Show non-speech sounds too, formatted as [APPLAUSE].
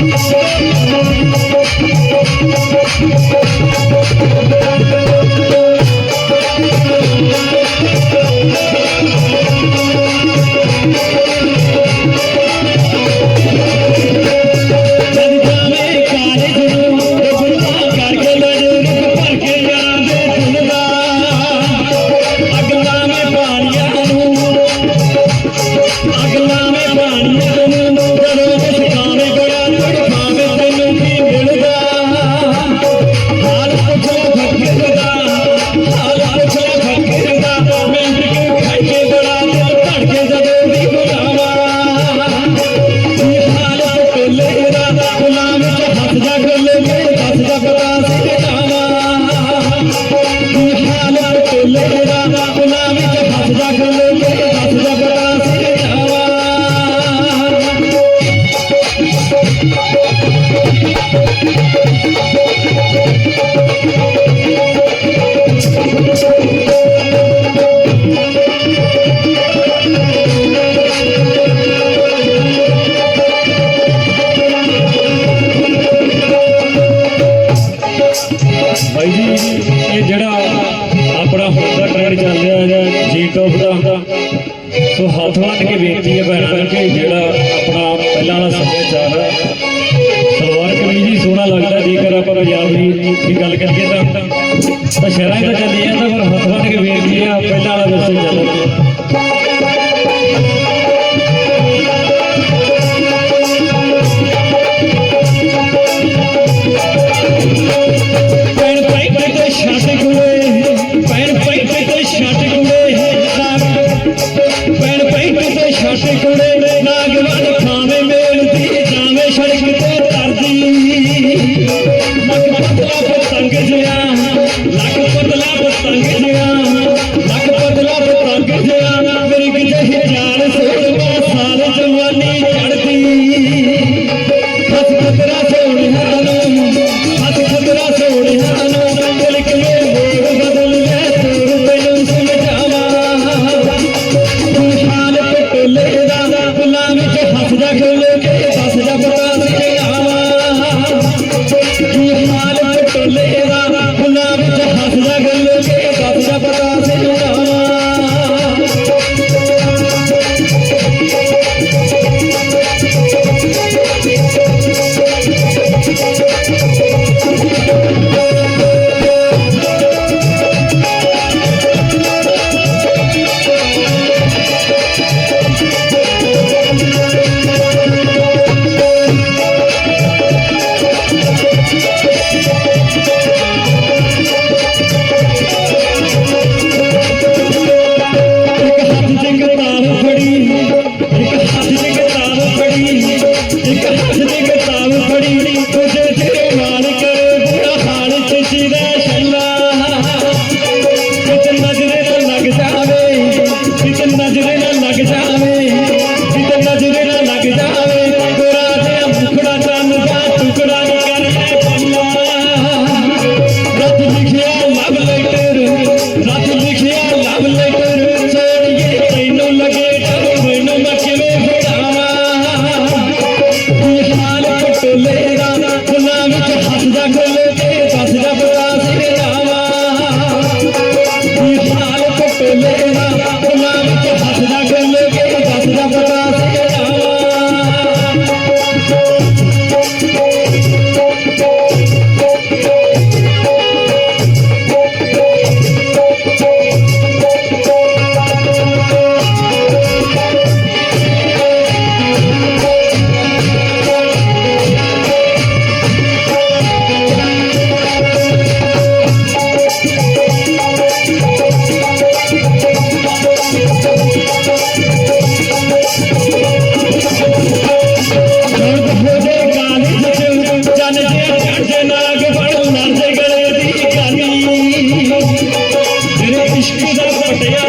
Thank you. ਸਾਰੀਆਂ ਧੀਆਂ ਭੈਣਾਂ ਨੂੰ ਕਿ ਜਿਹੜਾ ਆਪਣਾ ਪਹਿਲਾਂ ਵਾਲਾ ਸੱਭਿਆਚਾਰ ਹੈ ਸਲਵਾਰ ਕਮੀਜ਼ ਹੀ ਸੋਹਣਾ ਲੱਗਦਾ, ਜੇਕਰ ਆਪਾਂ ਪੰਜਾਬ ਦੀ ਗੱਲ ਕਰੀਏ ਤਾਂ। ਤਾਂ ਸ਼ਹਿਰਾਂ 'ਚ ਤਾਂ ਚੱਲੀ ਜਾਂਦਾ, ਪਰ ਹੱਥ ਬੰਨ ਕੇ ਵੇਖਦੇ ਆ, ਪਹਿਲਾਂ 何? [LAUGHS] Cuidado com a